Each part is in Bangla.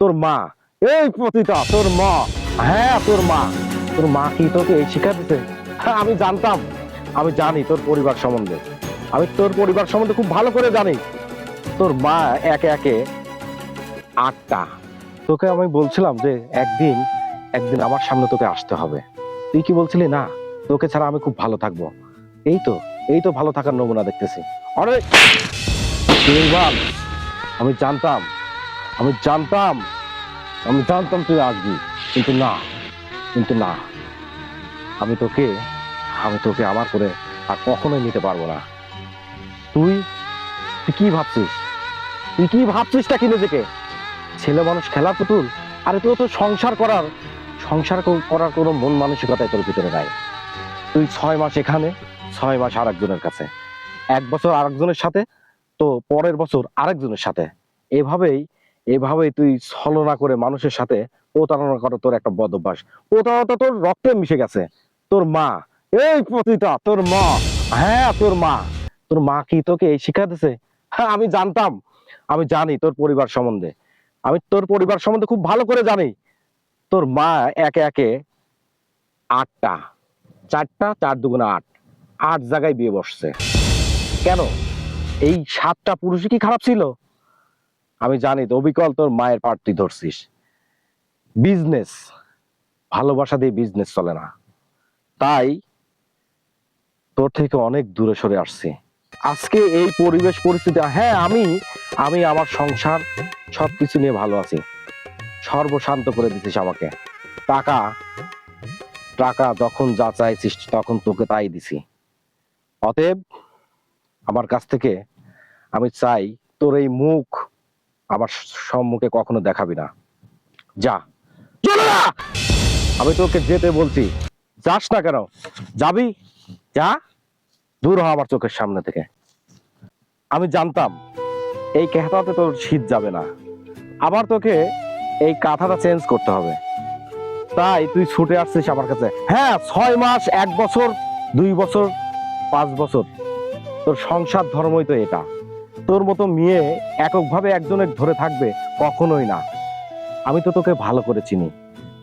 তোর মা। এই পতিতা, তোর মা। হ্যাঁ তোর মা। তোর মা কি তোকে এই শিক্ষা দিতে হ্যাঁ আমি জানতাম। আমি জানি তোর পরিবার সম্বন্ধে। আমি তোর পরিবার সম্বন্ধে খুব ভালো করে জানি। তোর মা একে একে আটটা। তোকে আমি বলছিলাম যে একদিন একদিন আমার সামনে তোকে আসতে হবে। তুই কি বলছিলি? না, তোকে ছাড়া আমি খুব ভালো থাকব। এই তো এই তো ভালো থাকার নমুনা দেখতেছি। আরে আমি জানতাম। আমি জানতাম আমি জানতাম তুই আসবি কিন্তু না কিন্তু না। আমি তোকে আমি তোকে আমার করে আর কখনোই নিতে পারব না। তুই তুই কি ভাবছিস? তুই কি ভাবছিস ভাবছিসটা কি নিজেকে? ছেলে মানুষ খেলার পুতুল? আরে তুই তো সংসার করার সংসার করার কোনো মন মানসিকতায় তোর ভিতরে নাই। তুই ছয় মাস এখানে, ছয় মাস আরেকজনের কাছে। এক বছর আরেকজনের সাথে, তো পরের বছর আরেকজনের সাথে। এভাবেই এভাবেই তুই ছলনা করে মানুষের সাথে প্রতারণা করা তোর একটা বদ অভ্যাস। তোর রক্তে মিশে গেছে। তোর মা, এই পতিতা, তোর মা। হ্যাঁ তোর মা। তোর মা কি তোকে এই শিক্ষা দিছে? হ্যাঁ আমি জানতাম। আমি জানি তোর পরিবার সম্বন্ধে। আমি তোর পরিবার সম্বন্ধে খুব ভালো করে জানি। তোর মা একে একে আটটা। চারটা, চার দুগুণে আট। আট জায়গায় বিয়ে বসছে। কেন? এই সাতটা পুরুষই কি খারাপ ছিল? আমি জানি তো, অবিকল তোর মায়ের পাট তুই ধরছিস। বিজনেস ভালোবাসা দিয়ে বিজনেস চলে না। তাই তোর থেকে অনেক দূরে সরে আসছি। আজকে এই পরিবেশ পরিস্থিতি হ্যাঁ আমি আমি আমার সংসার সবকিছু নিয়ে ভালো আছি। সর্বশান্ত করে দিছিস আমাকে। টাকা টাকা যখন যা চাইছিস তখন তোকে তাই দিছি। অতএব আমার কাছ থেকে আমি চাই তোর এই মুখ আমার সম্মুখে কখনো দেখাবি না। যা। আমি তোকে যেতে বলছি। যাস না কেন? যাবি? যা। দূর হ আমার চোখের সামনে থেকে। আমি জানতাম, এই কেহাটাতে তোর শীত যাবে না। আবার তোকে এই কাঁথাটা চেঞ্জ করতে হবে। তাই তুই ছুটে আসছিস আমার কাছে। হ্যাঁ ছয় মাস, এক বছর, দুই বছর, পাঁচ বছর। তোর সংসার ধর্মই তো এটা। তোর মতো মেয়ে এককভাবে একজনের ধরে থাকবে কখনোই না। আমি তো তোকে ভালো করে চিনি।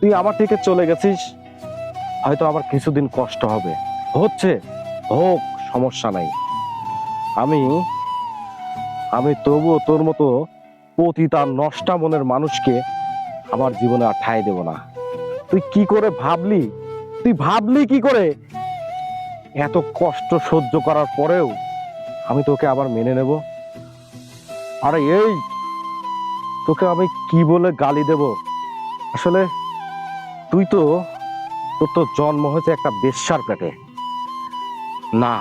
তুই আমার থেকে চলে গেছিস, হয়তো আমার কিছুদিন কষ্ট হবে। হচ্ছে? হোক, সমস্যা নাই। আমি আমি তবুও তোর মতো পতিতা, নষ্টা মনের মানুষকে আমার জীবনে আর ঠাঁই দেব না। তুই কি করে ভাবলি? তুই ভাবলি কি করে? এত কষ্ট সহ্য করার পরেও আমি তোকে আবার মেনে নেব? আরে এই, তোকে আমি কি বলে গালি দেব? আসলে তুই তো, তোর তো জন্ম হয়েছে একটা বেশ্যার পেটে। না।